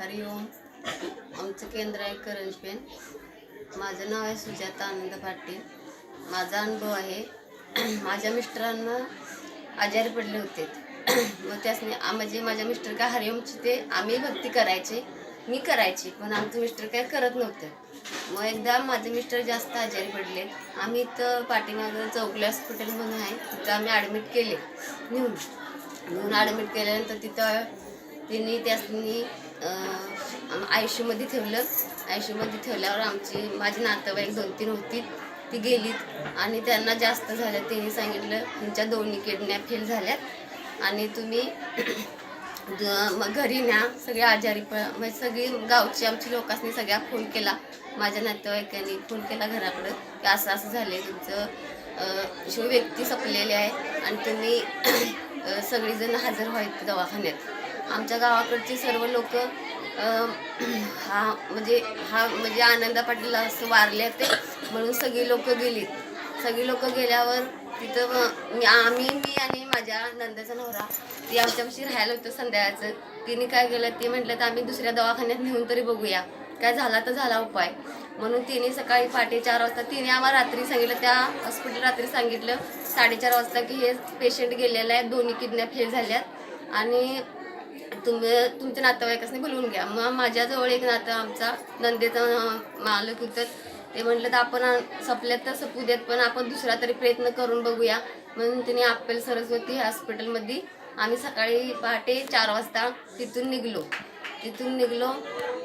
हरिओम आमचं केंद्र आहे करंजपेन माझं नाव आहे सुजाता आनंद पाटील माझा अनुभव आहे माझ्या मिस्टरांना आजारी पडले होते. मग त्यासने म्हणजे माझ्या मिस्टर काय हरिओमचे ते आम्ही भक्ती करायचे मी करायची पण आमचं मिस्टर काय करत नव्हतं. मग एकदा माझे मिस्टर जास्त आजारी पडले. आम्ही इथं पाठीमागं चौकली हॉस्पिटल म्हणून आहे तिथं आम्ही ॲडमिट केले. नेऊन. नेऊन ॲडमिट केल्यानंतर तिथं तिने त्यासनी आय ठेवलं. आय ठेवल्यावर आमची माझी नातेवाईक दोन तीन होती. ती गेलीत आणि त्यांना जास्त झालं. त्यांनी सांगितलं तुमच्या दोन्ही किडन्या फेल झाल्यात आणि तुम्ही मग घरी न्या. सगळे आजारी प म्हणजे सगळी गावची आमची लोकांनी सगळ्या फोन केला. माझ्या नातेवाईकांनी फोन केला घराकडं की असं असं झालं तुमचं शिव व्यक्ती संपलेली आहे आणि तुम्ही सगळीजण हजर व्हायचं दवाखान्यात. आमच्या गावाकडचे सर्व लोक हा म्हणजे हा म्हणजे आनंदा पाटील असं वारले ते. म्हणून सगळी लोक गेलीत. सगळी लोक गेल्यावर तिथं मग मी आम्ही मी आणि माझ्या नंदाचा नवरा ती आमच्यापाशी राहायला होतं संध्याकाळचं. तिने काय केलं ते म्हटलं तर आम्ही दुसऱ्या दवाखान्यात नेऊन तरी बघूया. काय झाला तर झाला उपाय. म्हणून तिने सकाळी पहाटे चार वाजता तिने आम्हाला रात्री सांगितलं त्या हॉस्पिटल रात्री सांगितलं साडेचार वाजता की हे पेशंट गेलेलं आहे दोन्ही किडन्या फेल झाल्यात. आणि तुम्ही तुमच्या नातेवाईकांनी बोलवून घ्या. मग माझ्याजवळ एक नातं आमचा नंदेचा मालक होतं. ते म्हटलं तर आपण सपल्यात तर सपू देत पण आपण दुसरा तरी प्रयत्न करून बघूया. म्हणून तिने अप्पेल सरस्वती हॉस्पिटलमध्ये आम्ही सकाळी पहाटे चार वाजता तिथून निघलो. तिथून निघलो.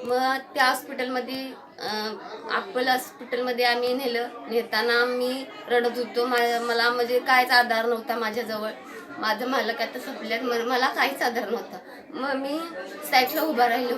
मग त्या हॉस्पिटलमध्ये अं, अप्पल हॉस्पिटलमध्ये आम्ही नेलं. नेताना मी रडत होतो. मा मला म्हणजे कायच आधार नव्हता माझ्याजवळ. माझं मालक आता संपल्यात. मग मला काहीच आधार नव्हता मग मी साईटला उभा राहिलो.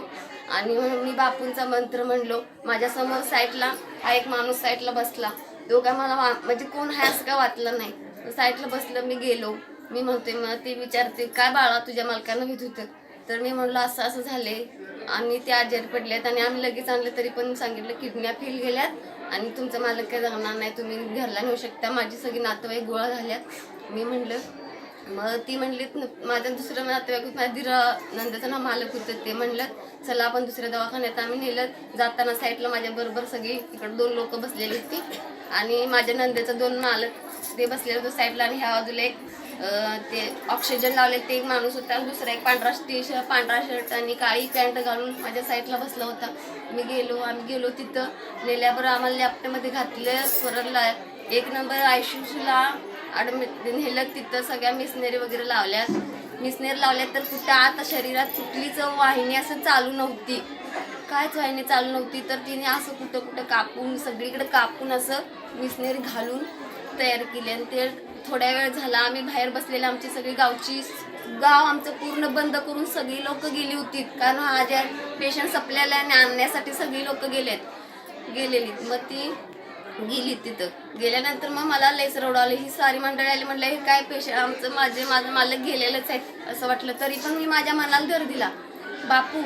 आणि मग मी बापूंचा मंत्र म्हणलो. माझ्यासमोर साईटला हा एक माणूस साईटला बसला. तो काय मला वा- म्हणजे कोण आहे असं काय वाटलं नाही. साईटला बसलं मी गेलो. मी म्हणते मग ते विचारते काय बाळा तुझ्या मालकानं भीत होतं? तर मी म्हणलं असं असं झाले आणि ते आजारी पडलेत. आणि आम्ही लगेच आणलं तरी पण सांगितलं किडन्या फेल गेल्यात. आणि तुमचं मालक काय जाणार नाही. तुम्ही घरला नेऊ शकता. माझी सगळी नातवाई गोळा झाल्यात. मी म्हणलं मग ती म्हणली माझ्या दुसरं नातेवाईक माझ्या दिरा नंद्याचं ना मालक होतं. ते म्हणलं चला आपण दुसऱ्या दवाखान्यात आम्ही नेलं. जाताना साईडला माझ्या बरोबर सगळी इकडे दोन लोक बसलेली होती आणि माझ्या नंद्याचं दोन मालक ते बसलेले होते साईडला आणि ह्या बाजूला एक ते ऑक्सिजन लावले. ते एक माणूस होता आणि दुसरा एक पांढरा टी शर्ट पांढरा शर्ट आणि काळी पॅन्ट घालून माझ्या साईडला बसला होता. मी गेलो आम्ही गेलो तिथं. नेल्याबरोबर आम्हाला लॅपटॉपमध्ये घातलं परत ला एक नंबर आयशूला ॲडमिट नेलं तिथं सगळ्या मिसनेरी वगैरे लावल्यात. मिशनरी लावल्यात तर कुठं आता शरीरात कुठलीच वाहिनी असं चालू नव्हती. कायच वाहिनी चालू नव्हती. तर तिने असं कुठं कुठं कापून सगळीकडे कापून असं मिसनेरी घालून तयार केली. आणि ते थोड्या वेळ झाला आम्ही बाहेर बसलेले. आमची सगळी गावची गाव आमचं पूर्ण बंद करून सगळी लोक गेली होती. कारण हा ज्या पेशंट सपल्याला आणि आणण्यासाठी सगळी लोक गेलेत. गेलेली. मग ती गेली तिथं. गेल्यानंतर मग मला लयच रडवलं ही सारी मंडळी आली म्हटलं हे काय पेशंट आमचं माझे माझं मालक गेलेलंच आहेत. असं वाटलं. तरी पण मी माझ्या मनाला धर दिला. बापू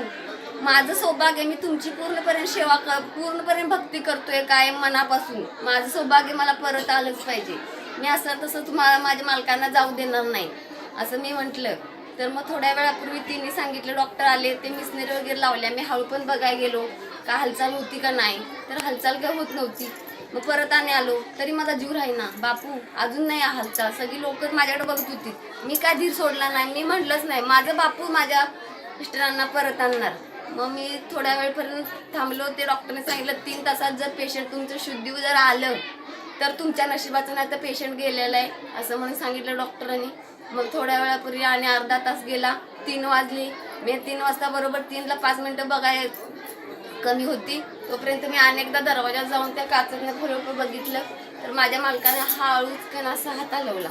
माझं सौभाग्य मी तुमची पूर्णपणे सेवा कर पूर्णपणे भक्ती करतोय काय मनापासून. माझं सौभाग्य मला परत आलंच पाहिजे. मी असं तसं तुम्हाला माझ्या मालकांना जाऊ देणार नाही. असं मी म्हटलं. तर मग थोड्या वेळापूर्वी तिने सांगितलं डॉक्टर आले ते मिसनरी वगैरे लावल्या. मी हळू पण बघायला गेलो. का हालचाल होती का नाही? तर हालचाल काय होत नव्हती. मग परत आणि आलो. तरी माझा जीव राहीना. बापू अजून नाही हालचाल. सगळी लोक माझ्याकडे बघत होती. मी काय धीर सोडला नाही? मी म्हटलंच नाही. माझं बापू माझ्या मिस्टरांना परत आणणार. मग मी थोड्या वेळपर्यंत थांबलो. ते डॉक्टरने सांगितलं तीन तासात जर पेशंट तुमचं शुद्धी जर आलं तर तुमच्या नशिबाचं नाही तर पेशंट गेलेला आहे. असं म्हणून सांगितलं डॉक्टरांनी. मग थोड्या वेळापूर्वी आणि अर्धा तास गेला. तीन वाजली. मी तीन वाजता बरोबर तीनला पाच मिनटं बघाय कमी होती. तोपर्यंत मी अनेकदा दरवाजात जाऊन त्या काचतनं खरोखर बघितलं तर माझ्या मालकाने हळूच कन असा हात हलवला.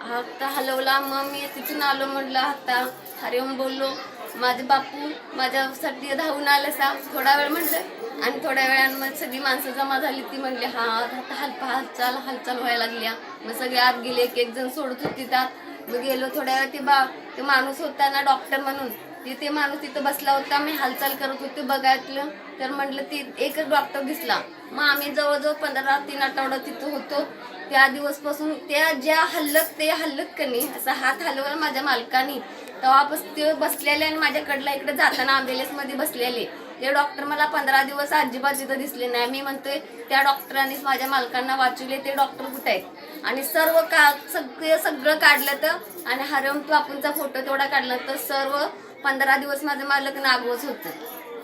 हात हलवला मग मी तिथून आलो म्हटलं हाता हरिओम बोललो. माझे बापू माझ्यासाठी धावून आलं सा. थोडा वेळ म्हटलं आणि थोड्या वेळानं मग सगळी माणसं जमा झाली. ती म्हणली हा आता हलपा हालचाल हालचाल व्हायला लागल्या. मग सगळे आत गेले एक एक जण सोडत होती त्यात मग गेलो थोड्या वेळ ते बा ते माणूस होता ना डॉक्टर म्हणून. तिथे माणूस तिथं बसला होता मी हालचाल करत होते बघायतलं. तर म्हटलं ती एकच डॉक्टर दिसला. मग आम्ही जवळजवळ पंधरा तीन आठवडा तिथं होतो. त्या दिवसपासून त्या ज्या हल्लत ते हल्लत कनी असा हात हलवला माझ्या मालकाने. तेव्हापासून ते बसलेले आणि माझ्याकडला इकडे जाताना ॲम्ब्युलन्समध्ये बसलेले. ते डॉक्टर मला पंधरा दिवस अजिबात तिथं दिसले नाही. मी म्हणतोय त्या डॉक्टरांनीच माझ्या मालकांना वाचवले. ते डॉक्टर कुठे आहेत? आणि सर्व का सगळं सगळं काढलं तर आणि हरम बापूंचा फोटो तेवढा काढला तर सर्व पंधरा दिवस माझं मालक नागवच होतं.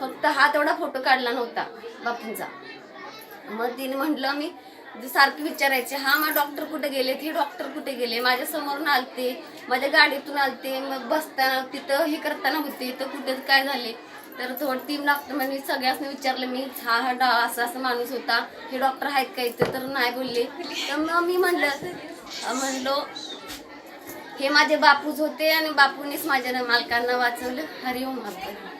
फक्त हा तेवढा फोटो काढला नव्हता बापूंचा. मग तिने म्हटलं मी सारखी सारखं विचारायचे हा मग डॉक्टर कुठे गेले हे डॉक्टर कुठे गेले? माझ्या समोरून आलते माझ्या गाडीतून आलते मग बसताना तिथं हे करताना होते तर कुठे काय झाले? तर थोडं तीन डॉक्टर म्हणजे सगळ्यासने विचारलं मी हा हा डॉ असा असा माणूस होता हे डॉक्टर आहेत का इथं? तर नाही बोलले. तर मग मी म्हणलं म्हणलो हे माझे बापूच होते आणि बापूनेच माझ्या मालकांना वाचवलं. हरिओम मालक